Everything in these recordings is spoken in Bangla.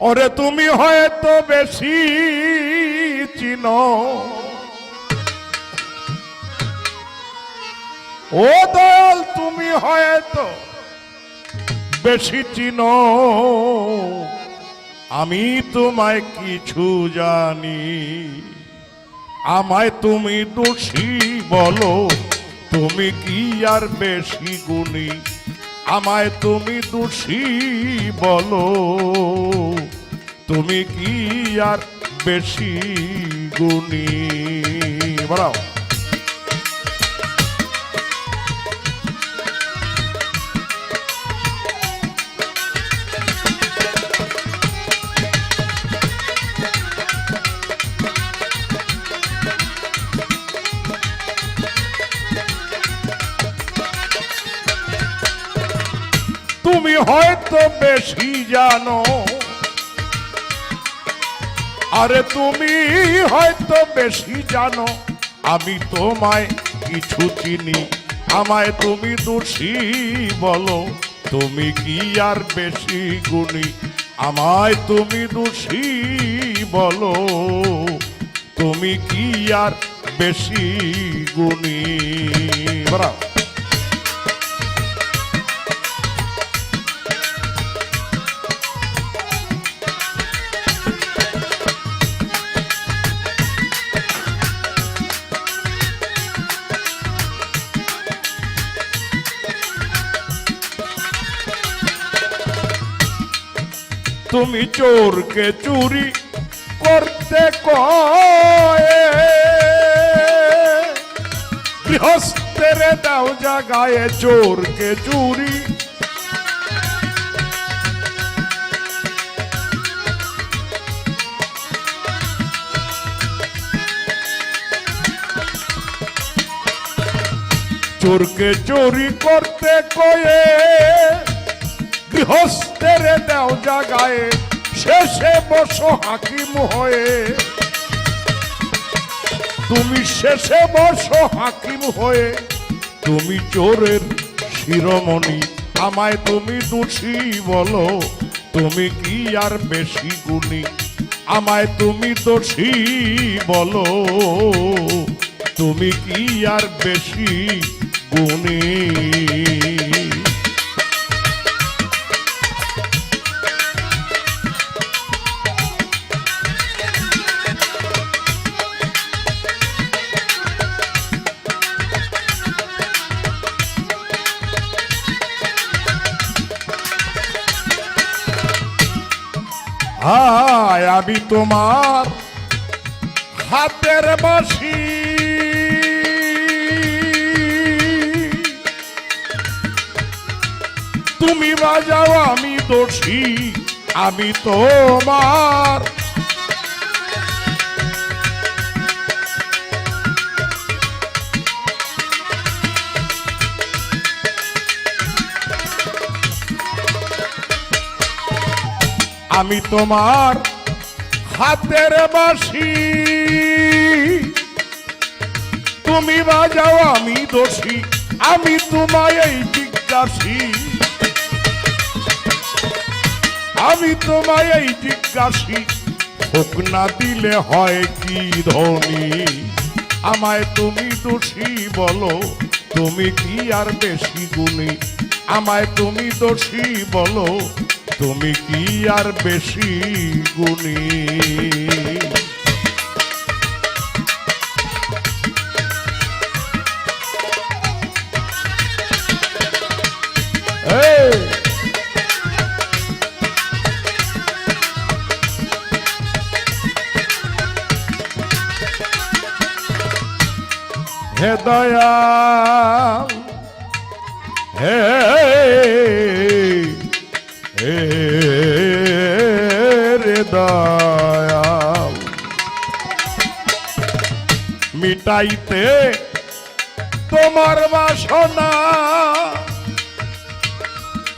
ওরে তুমি হয়তো বেশি চিনো। ও দয়াল, তুমি হয়তো বেশি চিনো। আমি তোমায় কিছু জানি। আমায় তুমি দোষী বলো। তুমি কি আর বেশি গুণী? আমায় তুমি দোষী বলো। তুমি কি আর বেশি গুণী? বলাও তুমি হয়তো বেশি জানো আরে তুমি হয়তো বেশি জানো, আমি তোমায় কিছু চিনি। আমায় তুমি দোষী বলো, তুমি কি আর বেশি গুণী? আমায় তুমি দোষী বলো, তুমি কি আর বেশি গুণী? বরাও তুমি চোরকে চুরি করতে কয়ে। গৃহস্থের দাও জাগায় চোরকে চুরি। চোরকে চুরি করতে কয়ে। গৃহস্থের দেও জাগায়, শেষে বসো হাকিম হয়ে। তুমি শেষে বসো হাকিম হয়ে। তুমি চোরের শিরোমণি, আমায় তুমি দোষী বলো। তুমি কি আর বেশি গুণী, আমায় তুমি দোষী বলো। তুমি কি আর বেশি গুণী? হায় আমি তোমার হাতের বাসি তুমি বাজাও আমি দোষী আমি তোমার আমি তোমার হাতের বাসি তুমি বাজাও, আমি দোষী, আমি তোমায় এই জিজ্ঞাসি। আমি তোমায় এই জিজ্ঞাসি, হোক না দিলে হয় কি ধনী? আমায় তুমি দোষী বলো, তুমি কি আর বেশি গুণী? আমায় তুমি দোষী বলো তুমি কি আর বেশি গুণী? হে দয়াল হে হে দয়াল। মিটাইতে তোমার বাসনা।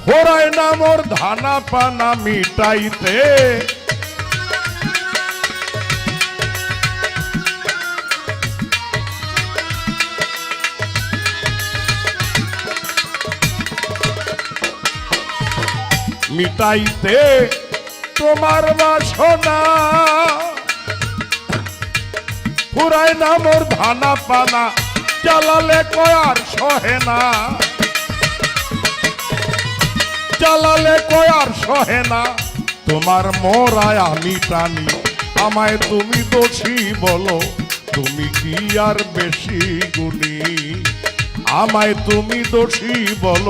হোরায় না মোর ধানা পানা মিটাইতে মিটাইতে তোমার বাসনা। পুরাই না মোর ধানা পানা, জ্বালালে কয়ার সহে না। জ্বালালে কয়ার সহে না। তোমার মোরায় আমি প্রাণী আমায় তুমি দোষী বলো, তুমি কি আর বেশি গুণী? আমায় তুমি দোষী বলো।